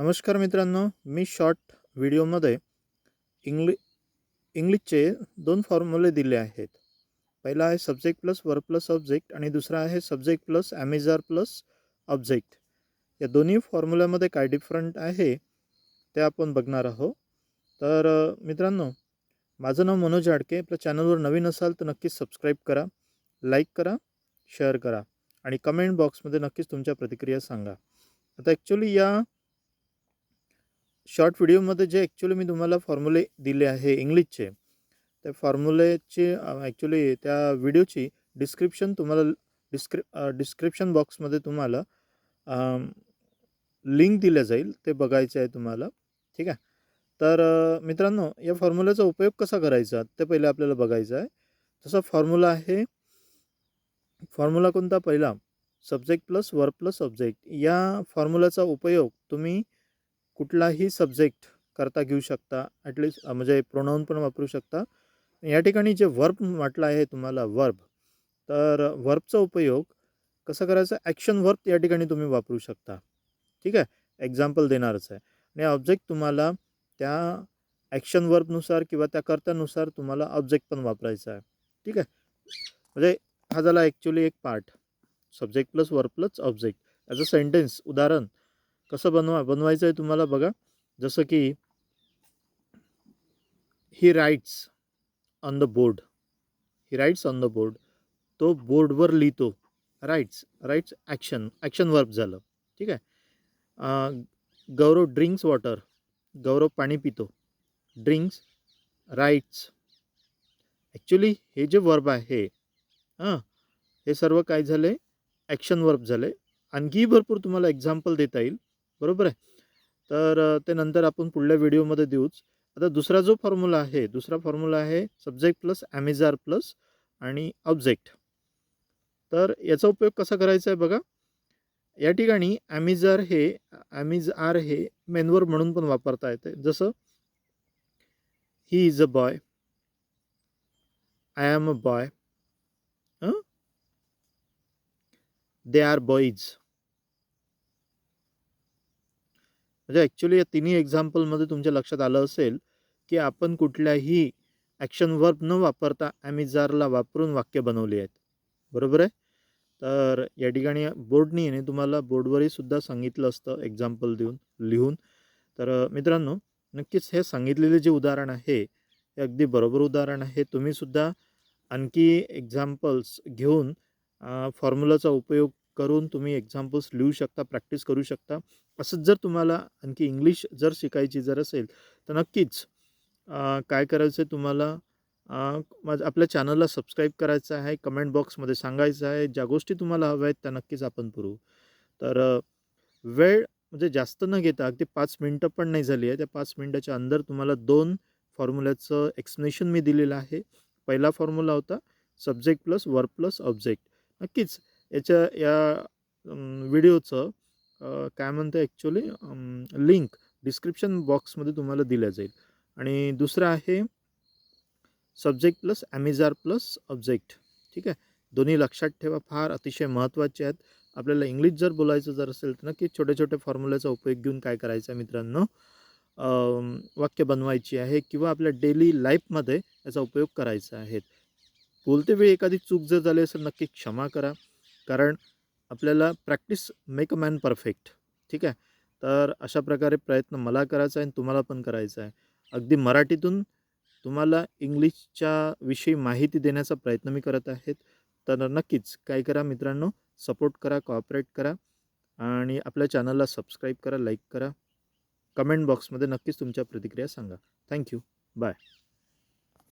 नमस्कार मित्रांनो मी शॉर्ट व्हिडिओमध्ये इंग्लि इंग्लिशचे दोन फॉर्म्युले दिले आहेत. पहिला आहे subject plus verb plus object आणि दुसरा आहे subject plus am is are plus object या दोन्ही फॉर्म्युल्यामध्ये काय डिफरंट आहे ते आपण बघणार आहोत. तर मित्रांनो माझं नाव मनोज आडके आपल्या चॅनलवर नवीन असाल तर नक्कीच सबस्क्राईब करा लाईक करा शेअर करा आणि कमेंट बॉक्समध्ये नक्कीच तुमच्या प्रतिक्रिया सांगा. आता ॲक्च्युली या शॉर्ट व्हिडिओमध्ये जे ॲक्च्युली मी तुम्हाला फॉर्म्युले दिले आहे इंग्लिशचे त्या फॉर्म्युलेची ॲक्च्युली त्या व्हिडिओची डिस्क्रिप्शन तुम्हाला डिस्क्रि डिस्क्रिप्शन बॉक्समध्ये तुम्हाला लिंक दिल्या जाईल ते बघायचे आहे तुम्हाला ठीक आहे? तर मित्रांनो या फॉर्म्युल्याचा उपयोग कसा करायचा ते पहिले आपल्याला बघायचं आहे. तसा फॉर्म्युला आहे फॉर्म्युला कोणता पहिला? Subject plus verb plus subject या फॉर्म्युलाचा उपयोग तुम्ही कुठलाही सब्जेक्ट करता घेऊ शकता. ॲटलिस्ट म्हणजे प्रोनाऊन पण वापरू शकता. या ठिकाणी जे वर्ब म्हटलं आहे तुम्हाला वर्ब तर वर्बचा उपयोग कसं करायचा? ॲक्शन वर्ब या ठिकाणी तुम्ही वापरू शकता. ठीक आहे? एक्झाम्पल देणारच आहे. आणि ऑब्जेक्ट तुम्हाला त्या ॲक्शन वर्बनुसार किंवा त्या कर्त्यानुसार तुम्हाला ऑब्जेक्ट पण वापरायचा आहे. ठीक आहे? म्हणजे हा झाला ॲक्च्युली एक part subject plus verb plus object as a sentence उदाहरण कसं बनवा बनवायचं आहे तुम्हाला बघा. जसं की he writes on the board he writes on the board तो बोर्डवर लिहितो. Writes writes action action verb झालं. ठीक आहे? गौरव ड्रिंक्स वॉटर गौरव पाणी पितो. ड्रिंक्स राईट्स ॲक्च्युली हे जे वर्ब आहे हां हे सर्व काय झाले? ॲक्शन वर्ब झाले. आणखीही भरपूर तुम्हाला एक्झाम्पल देता येईल. बरोबर आहे? तर ते नंतर आपण पुढल्या व्हिडिओमध्ये देऊच. आता दुसरा जो फॉर्म्युला आहे दुसरा फॉर्म्युला आहे subject plus am is are plus आणि ऑब्जेक्ट. तर याचा उपयोग कसा करायचा आहे बघा? या ठिकाणी ॲमिझार हे ॲमिज आर हे मेनवर म्हणून पण वापरता येते. जसं he is a boy. I am a boy. They are boys. म्हणजे ॲक्च्युली या तिन्ही एक्झाम्पलमध्ये तुमच्या लक्षात आलं असेल की आपण कुठल्याही ॲक्शन वर्ब न वापरता ॲमिजारला वापरून वाक्य बनवली आहेत. बरोबर आहे? तर या ठिकाणी बोर्डनी याने तुम्हाला बोर्डवरही सुद्धा सांगितलं असतं एक्झाम्पल देऊन लिहून. तर मित्रांनो नक्कीच हे सांगितलेले जे उदाहरण आहे हे अगदी बरोबर उदाहरण आहे. तुम्हीसुद्धा आणखी एक्झाम्पल्स घेऊन फॉर्म्युलाचा उपयोग करून तुम्ही एक्झाम्पल्स लिहू शकता प्रॅक्टिस करू शकता. असंच जर तुम्हाला आणखी इंग्लिश जर शिकायची जर असेल तर नक्कीच काय करायचं आहे तुम्हाला माझं आपल्या चॅनलला सबस्क्राईब करायचं आहे कमेंट बॉक्समध्ये सांगायचं आहे ज्या गोष्टी तुम्हाला हव्या आहेत त्या नक्कीच आपण पुरवू तर वेळ म्हणजे जास्त न घेता अगदी पाच मिनटं पण नाही झाली आहे. त्या पाच मिनटाच्या अंदर तुम्हाला दोन फॉर्म्युल्याचं एक्सप्लेनेशन मी दिलेलं आहे. पहिला फॉर्म्युला होता subject plus work plus object. नक्कीच याच्या या व्हिडिओचं काय म्हणतं ॲक्च्युली लिंक डिस्क्रिप्शन बॉक्समध्ये तुम्हाला दिल्या जाईल. आणि दुसरं आहे subject plus am is are plus object ठीक आहे? दोन्ही लक्षात ठेवा फार अतिशय महत्त्वाचे आहेत. आपल्याला इंग्लिश जर बोलायचं जर असेल तर नक्की छोट्या छोट्या फॉर्म्युल्याचा उपयोग घेऊन काय करायचं आहे मित्रांनो? वाक्य बनवायची आहे किंवा आपल्या डेली लाईफमध्ये याचा उपयोग करायचा आहे. बोलते वेळी एखादी चूक जर झाली असेल नक्की क्षमा करा. कारण आपल्याला practice make a man perfect ठीक आहे? तर अशा प्रकारे प्रयत्न मला करायचा आहे आणि तुम्हाला पण करायचा आहे. अगदी मराठीतून तुम्हाला इंग्लिशच्या विषयी माहिती देण्याचा प्रयत्न मी करत आहेत. तर नक्कीच काय करा मित्रांनो सपोर्ट करा कॉपरेट करा आणि आपल्या चॅनलला सबस्क्राईब करा लाईक करा. कमेंट बॉक्समध्ये नक्कीच तुमच्या प्रतिक्रिया सांगा. Thank you bye.